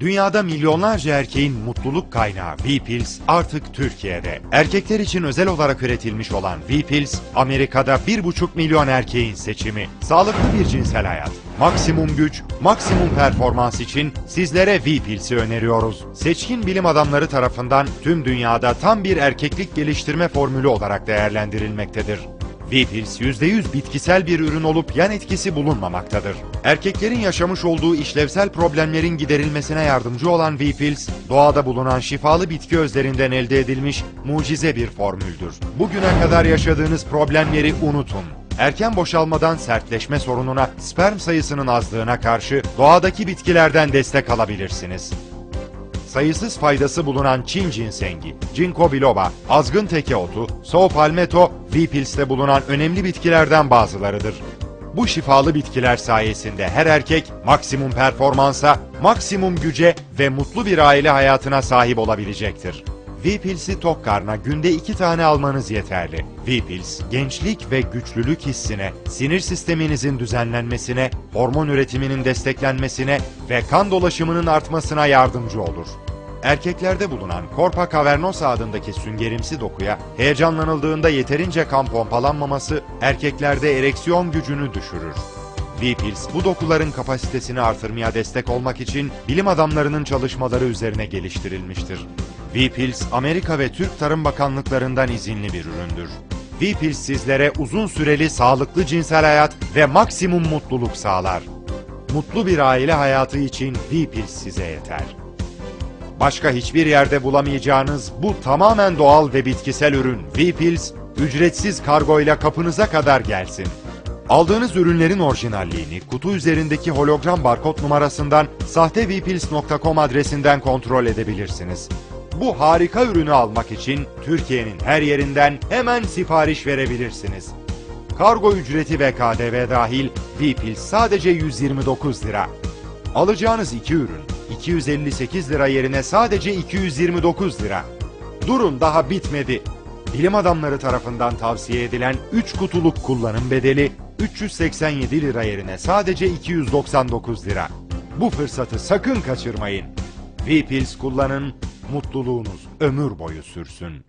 Dünyada milyonlarca erkeğin mutluluk kaynağı V-Pills artık Türkiye'de. Erkekler için özel olarak üretilmiş olan V-Pills, Amerika'da 1,5 milyon erkeğin seçimi. Sağlıklı bir cinsel hayat, maksimum güç, maksimum performans için sizlere V-Pills'i öneriyoruz. Seçkin bilim adamları tarafından tüm dünyada tam bir erkeklik geliştirme formülü olarak değerlendirilmektedir. V-Pills %100 bitkisel bir ürün olup yan etkisi bulunmamaktadır. Erkeklerin yaşamış olduğu işlevsel problemlerin giderilmesine yardımcı olan V-Pills, doğada bulunan şifalı bitki özlerinden elde edilmiş mucize bir formüldür. Bugüne kadar yaşadığınız problemleri unutun. Erken boşalmadan sertleşme sorununa, sperm sayısının azlığına karşı doğadaki bitkilerden destek alabilirsiniz sayısız faydası bulunan Çin cinsengi, Ginkgo biloba, azgın teke otu, Sao palmetto, V-Pills'te bulunan önemli bitkilerden bazılarıdır. Bu şifalı bitkiler sayesinde her erkek maksimum performansa, maksimum güce ve mutlu bir aile hayatına sahip olabilecektir. V-Pills'i tok karna günde iki tane almanız yeterli. V-Pills, gençlik ve güçlülük hissine, sinir sisteminizin düzenlenmesine, hormon üretiminin desteklenmesine ve kan dolaşımının artmasına yardımcı olur. Erkeklerde bulunan Corpa cavernosa adındaki süngerimsi dokuya heyecanlanıldığında yeterince kan pompalanmaması erkeklerde ereksiyon gücünü düşürür. V-Pills bu dokuların kapasitesini artırmaya destek olmak için bilim adamlarının çalışmaları üzerine geliştirilmiştir. V-Pills Amerika ve Türk Tarım Bakanlıklarından izinli bir üründür. V-Pills sizlere uzun süreli sağlıklı cinsel hayat ve maksimum mutluluk sağlar. Mutlu bir aile hayatı için V-Pills size yeter. Başka hiçbir yerde bulamayacağınız bu tamamen doğal ve bitkisel ürün V-Pills ücretsiz kargoyla kapınıza kadar gelsin. Aldığınız ürünlerin orijinalliğini kutu üzerindeki hologram barkod numarasından sahtevpils.com adresinden kontrol edebilirsiniz. Bu harika ürünü almak için Türkiye'nin her yerinden hemen sipariş verebilirsiniz. Kargo ücreti ve KDV dahil V-Pils sadece 129 lira. Alacağınız iki ürün 258 lira yerine sadece 229 lira. Durun daha bitmedi. Bilim adamları tarafından tavsiye edilen 3 kutuluk kullanım bedeli 387 lira yerine sadece 299 lira. Bu fırsatı sakın kaçırmayın. V-Pills kullanın, mutluluğunuz ömür boyu sürsün.